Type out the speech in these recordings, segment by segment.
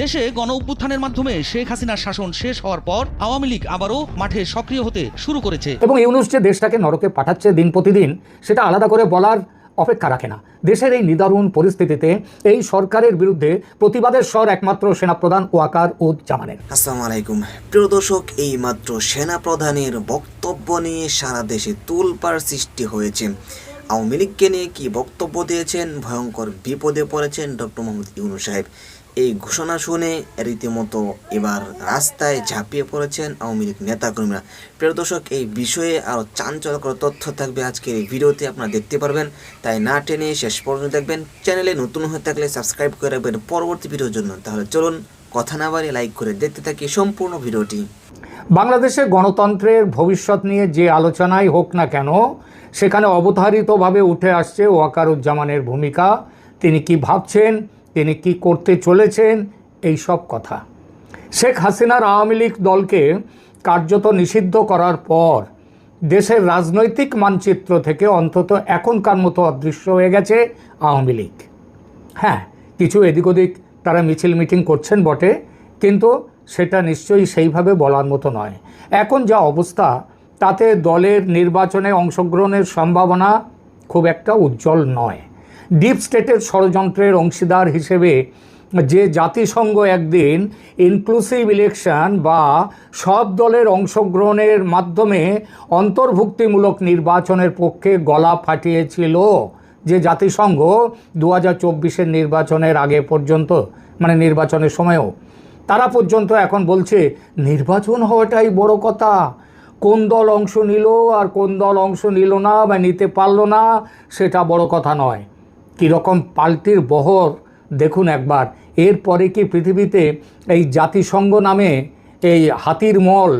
দেশে গণ অভ্যুত্থানের মাধ্যমে শেখ হাসিনার শাসন শেষ হওয়ার পর আওয়ামী লীগ আবারও মাঠে সক্রিয় হতে শুরু করেছে। এবং ইউনুস যে দেশটাকে নরকে পাঠাচ্ছে দিন প্রতিদিন সেটা আলাদা করে বলার অপেক্ষা রাখে না। দেশের এই নিদারুণ পরিস্থিতিতে এই সরকারের বিরুদ্ধে প্রতিবাদের স্বর একমাত্র সেনাপ্রধান ওয়াকার উদ জামানের। আসসালামু আলাইকুম। প্রিয় দর্শক এই মাত্র সেনা প্রধানের বক্তব্য নিয়ে সারা দেশে তুলপার সৃষ্টি হয়েছে। আওয়ামী লীগকে নিয়ে কি বক্তব্য দিয়েছেন? ভয়ঙ্কর বিপদে পড়েছেন ডক্টর মোহাম্মদ ইউনু সাহেব। এই ঘোষণা শুনে রীতিমতো এবার রাস্তায় ঝাঁপিয়ে পড়েছেন আওয়ামী লীগ নেতাকর্মীরা। প্রিয় দর্শক, এই বিষয়ে আরও চাঞ্চল্যকর তথ্য থাকবে আজকের এই ভিডিওতে, আপনারা দেখতে পারবেন। তাই না টেনে শেষ পর্যন্ত দেখবেন। চ্যানেলে নতুন হয়ে থাকলে সাবস্ক্রাইব করে রাখবেন পরবর্তী ভিডিওর জন্য। তাহলে চলুন, কথা না বাড়িয়ে লাইক করে দেখতে থাকি সম্পূর্ণ ভিডিওটি। বাংলাদেশে গণতন্ত্রের ভবিষ্যৎ নিয়ে যে আলোচনাই হোক না কেন, সেখানে অবধারিতভাবে উঠে আসছে ওয়াকারুজ্জামানের ভূমিকা। তিনি কি ভাবছেন, তিনি কি করতে চলেছেন, এই সব কথা। শেখ হাসিনার আওয়ামী লীগ দলকে কার্যত নিষিদ্ধ করার পর দেশের রাজনৈতিক মানচিত্র থেকে অন্তত এখনকার মতো অদৃশ্য হয়ে গেছে আওয়ামী লীগ। হ্যাঁ কিছু এদিক ওদিক তারা মিছিল মিটিং করছেন বটে, কিন্তু সেটা নিশ্চয়ই সেইভাবে বলার মতো নয়। এখন যা অবস্থা, তাতে দলের নির্বাচনে অংশগ্রহণের সম্ভাবনা খুব একটা উজ্জ্বল নয়। ডিপ স্টেটের ষড়যন্ত্রের অংশীদার হিসেবে যে জাতিসংঘ একদিন ইনক্লুসিভ ইলেকশন বা সব দলের অংশগ্রহণের মাধ্যমে অন্তর্ভুক্তিমূলক নির্বাচনের পক্ষে গলা ফাটিয়েছিল যে জাতিসংঘ দু হাজার নির্বাচনের আগে পর্যন্ত মানে নির্বাচনের সময়ও। তারা পর্যন্ত এখন বলছে, নির্বাচন হওয়াটাই বড় কথা। কোন দল অংশ নিল আর কোন দল অংশ নিল না বা নিতে পারল না, সেটা বড় কথা নয়। কীরকম পাল্টির বহর, দেখুন একবার। এরপরে কি পৃথিবীতে এই জাতিসংঘ নামে এই হাতির মল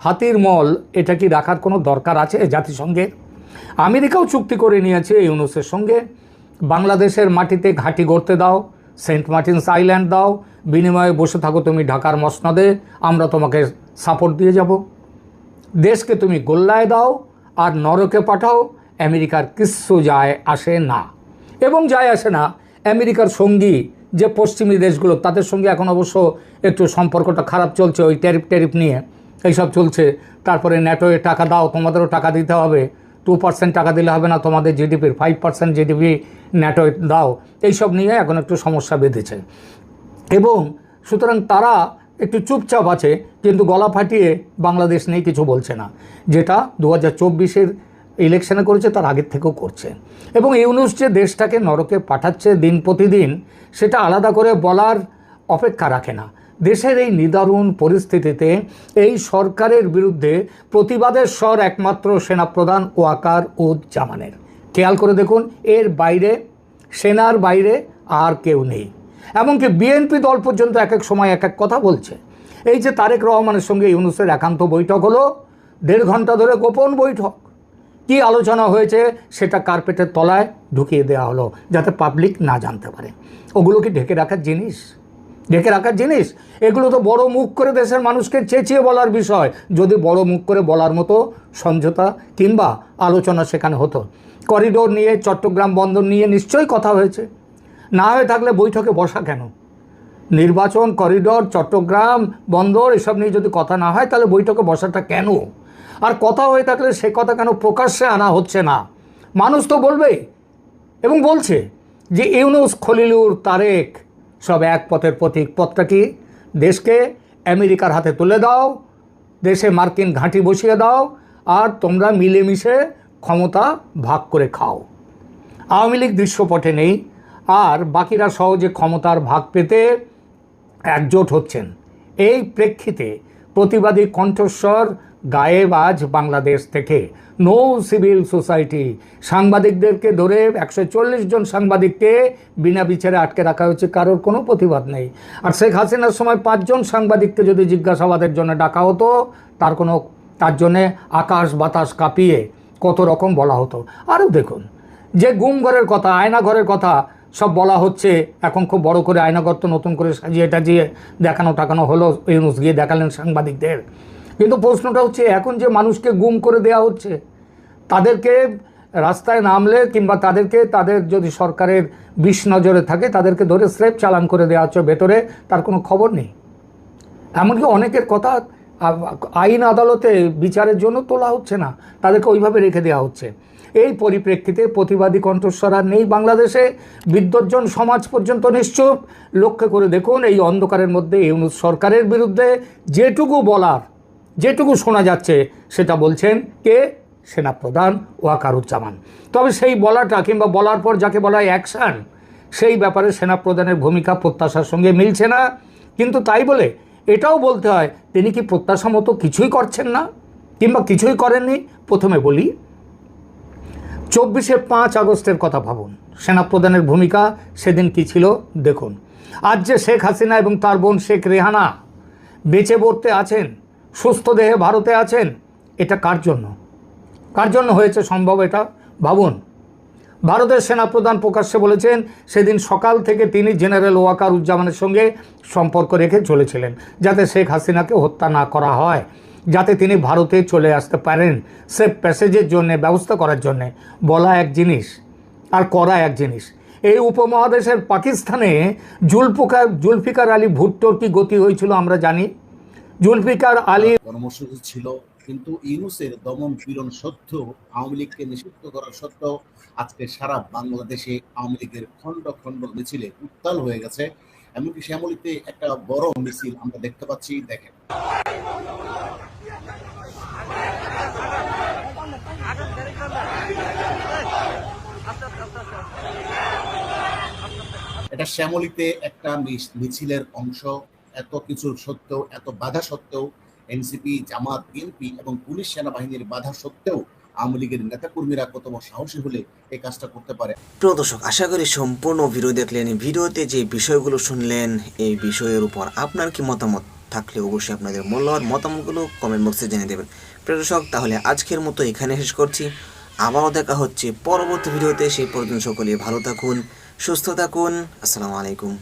হাতির মল, এটা কি রাখার কোনো দরকার আছে জাতিসংঘের? আমেরিকাও চুক্তি করে নিয়েছে এই ইউনুসের সঙ্গে। বাংলাদেশের মাটিতে ঘাঁটি গড়তে দাও। সেন্ট মার্টিনস আইল্যান্ড দাও, বিনিময়ে বসে থাকো তুমি ঢাকার মসনদে, আমরা তোমাকে সাপোর্ট দিয়ে যাব। দেশকে তুমি গোল্লায় দাও, আর নরকে পাঠাও, আমেরিকার কিচ্ছু যায় আসে না। এবং যায় আসে না, আমেরিকার সঙ্গী যে পশ্চিমী দেশগুলো, তাদের সঙ্গে এখন অবশ্য একটু সম্পর্কটা খারাপ চলছে, ওই ট্যারিফ ট্যারিফ নিয়ে। এইসব চলছে, তারপরে ন্যাটোয়ে টাকা দাও, তোমাদেরও টাকা দিতে হবে। টু পার্সেন্ট টাকা দিলে হবে না, তোমাদের জিডিপির ফাইভ পার্সেন্ট জিডিপি ন্যাটো দাও। এইসব নিয়ে এখন একটু সমস্যা বেঁধেছে। এবং সুতরাং তারা একটু চুপচাপ আছে, কিন্তু গলা ফাটিয়ে বাংলাদেশ নিয়ে কিছু বলছে না। যেটা দু হাজার চব্বিশের ইলেকশনে করেছে, তার আগের থেকেও করছে। এবং ইউনুস যে দেশটাকে নরকে পাঠাচ্ছে দিন প্রতিদিন, সেটা আলাদা করে বলার অপেক্ষা রাখে না। দেশের এই নিদারুণ পরিস্থিতিতে এই সরকারের বিরুদ্ধে প্রতিবাদের স্বর একমাত্র সেনাপ্রধান ওয়াকার উদ জামানের। খেয়াল করে দেখুন, এর বাইরে, সেনার বাইরে আর কেউ নেই। এমনকি বিএনপি দল পর্যন্ত এক এক সময় এক এক কথা বলছে। এই যে তারেক রহমানের সঙ্গে ইউনুসের একান্ত বৈঠক হলো, দেড় ঘণ্টা ধরে গোপন বৈঠক। কি আলোচনা হয়েছে সেটা কার্পেটের তলায় ঢুকিয়ে দেওয়া হলো, যাতে পাবলিক না জানতে পারে। ওগুলো কি ঢেকে রাখার জিনিস? ঢেকে রাখার জিনিস। এগুলো তো বড় মুখ করে দেশের মানুষকে চেঁচিয়ে বলার বিষয়। যদি বড় মুখ করে বলার মতো সমঝোতা কিংবা আলোচনা সেখানে হতো। করিডোর নিয়ে, চট্টগ্রাম বন্দর নিয়ে নিশ্চয়ই কথা হয়েছে। না হয়ে থাকলে বৈঠকে বসা কেন? নির্বাচন, করিডোর, চট্টগ্রাম বন্দর, এসব নিয়ে যদি কথা না হয়, তাহলে বৈঠকে বসাটা কেন? আর কথা হয়ে থাকলে সে কথা কেন প্রকাশ্যে আনা হচ্ছে না? মানুষ তো বলবে এবং বলছে যে ইউনুস খলিলুর তারেক সব এক পথের প্রতীক পথটা কি দেশকে আমেরিকার হাতে তুলে দাও, দেশে মার্কিন ঘাঁটি বসিয়ে দাও, আর তোমরা মিলেমিশে ক্ষমতা ভাগ করে খাও। আওয়ামী লীগ দৃশ্যপটে নেই, আর বাকিরা সহজে ক্ষমতার ভাগ পেতে একজোট হচ্ছেন। এই প্রেক্ষিতে প্রতিবাদী কণ্ঠস্বর গায়েব আজ বাংলাদেশ থেকে। নো সিভিল সোসাইটি সাংবাদিকদেরকে ধরে একশো চল্লিশ জন সাংবাদিককে বিনা বিচারে আটকে রাখা হয়েছে, কারোর কোনো প্রতিবাদ নেই। আর শেখ হাসিনার সময় পাঁচজন সাংবাদিককে যদি জিজ্ঞাসাবাদের জন্য ডাকা হতো, তার কোনো, তার জন্যে আকাশ বাতাস কাঁপিয়ে কত রকম বলা হতো। আরও দেখুন, যে গুম ঘরের কথা, আয়না ঘরের কথা, সব বলা হচ্ছে, এখন খুব বড় করে আয়নাঘর তো নতুন করে সাজিয়ে টাজিয়ে দেখানো টাকানো হলো, ইউনুস গিয়ে দেখালেন সাংবাদিকদের। কিন্তু প্রশ্নটা হচ্ছে, এখন যে মানুষকে গুম করে দেয়া হচ্ছে, তাদেরকে রাস্তায় নামলে কিংবা তাদেরকে, তাদের যদি সরকারের বিষ নজরে থাকে, তাদেরকে ধরে স্রেপ চালান করে দেওয়া হচ্ছে, ভেতরে তার কোনো খবর নেই। এমনকি অনেকের কথা আইন আদালতে বিচারের জন্য তোলা হচ্ছে না, তাদেরকে ওইভাবে রেখে দেওয়া হচ্ছে। এই পরিপ্রেক্ষিতে প্রতিবাদী কণ্ঠস্বর আর নেই বাংলাদেশে, বিদ্বজ্জন সমাজ পর্যন্ত নিশ্চুপ। লক্ষ্য করে দেখুন, এই অন্ধকারের মধ্যে ইউনুস সরকারের বিরুদ্ধে যেটুকু বলার যেটুকু শোনা যাচ্ছে, সেটা বলছেন কে? সেনাপ্রধান ওয়াকারুজ্জামান। তবে সেই বলাটা কিংবা বলার পর যাকে বলা হয় অ্যাকশান, সেই ব্যাপারে সেনাপ্রধানের ভূমিকা প্রত্যাশার সঙ্গে মিলছে না। কিন্তু তাই বলে এটাও বলতে হয়, তিনি কি প্রত্যাশা মতো কিছুই করছেন না? কিংবা কিছুই করেননি? প্রথমে বলি, চব্বিশে পাঁচ আগস্টের কথা ভাবুন, সেনাপ্রধানের ভূমিকা সেদিন কি ছিল দেখুন। আজ যে শেখ হাসিনা এবং তার বোন শেখ রেহানা বেঁচে পড়তে আছেন সুস্থ দেহে ভারতে আছেন, এটা কার জন্য? কার জন্য হয়েছে সম্ভব এটা? ভাবুন। ভারতের সেনাপ্রধান প্রকাশ্যে বলেছেন, সেদিন সকাল থেকে তিনি জেনারেল ওয়াকার উজ্জামানের সঙ্গে সম্পর্ক রেখে চলেছিলেন, যাতে শেখ হাসিনাকে হত্যা না করা হয়, যাতে তিনি ভারতে চলে আসতে পারেন সেফ প্যাসেজের জন্য, ব্যবস্থা করার জন্যে। বলা এক জিনিস, আর করা এক জিনিস। এই উপমহাদেশের পাকিস্তানে জুলফিকার জুলফিকার আলী ভুট্টোর কি গতি হয়েছিল আমরা জানি? জুলফিকার আলী কর্মসূচি ছিল, কিন্তু ইউনুসের দমন পীড়ন সত্ত্বেও আওয়ামী লীগকে নিষিদ্ধ করার সত্ত্বেও আজকে সারা বাংলাদেশে আওয়ামী লীগের খণ্ড খণ্ড মিছিলে উত্তাল হয়ে গেছে। এমনকি শ্যামলীতে একটা বড় মিছিল আমরা দেখতে পাচ্ছি, দেখেন। এটা শ্যামলীতে একটা মিছিলের অংশ। এত কিছুর সত্ত্বেও, এত বাধা সত্ত্বেও এনসিপি, জামাত, বিএনপি এবং পুলিশ সেনাবাহিনীর বাধা সত্ত্বেও আওয়ামী লীগের নেতাকর্মীরা কত বড় সাহসী হলে এই কাজটা করতে পারে? প্রিয় দর্শক, আশা করি সম্পূর্ণ ভিডিও দেখলেন। ভিডিওতে যে বিষয়গুলো শুনলেন, এই বিষয়ের উপর আপনার কি মতামত থাকলে অবশ্যই আপনাদের মূল্যবান মতামতগুলো কমেন্ট বক্সে জেনে দেবেন। প্রিয় দর্শক, তাহলে আজকের মতো এখানে শেষ করছি। আবারও দেখা হচ্ছে পরবর্তী ভিডিওতে। সেই পর্যন্ত সকলে ভালো থাকুন, সুস্থ থাকুন। আসসালামু আলাইকুম।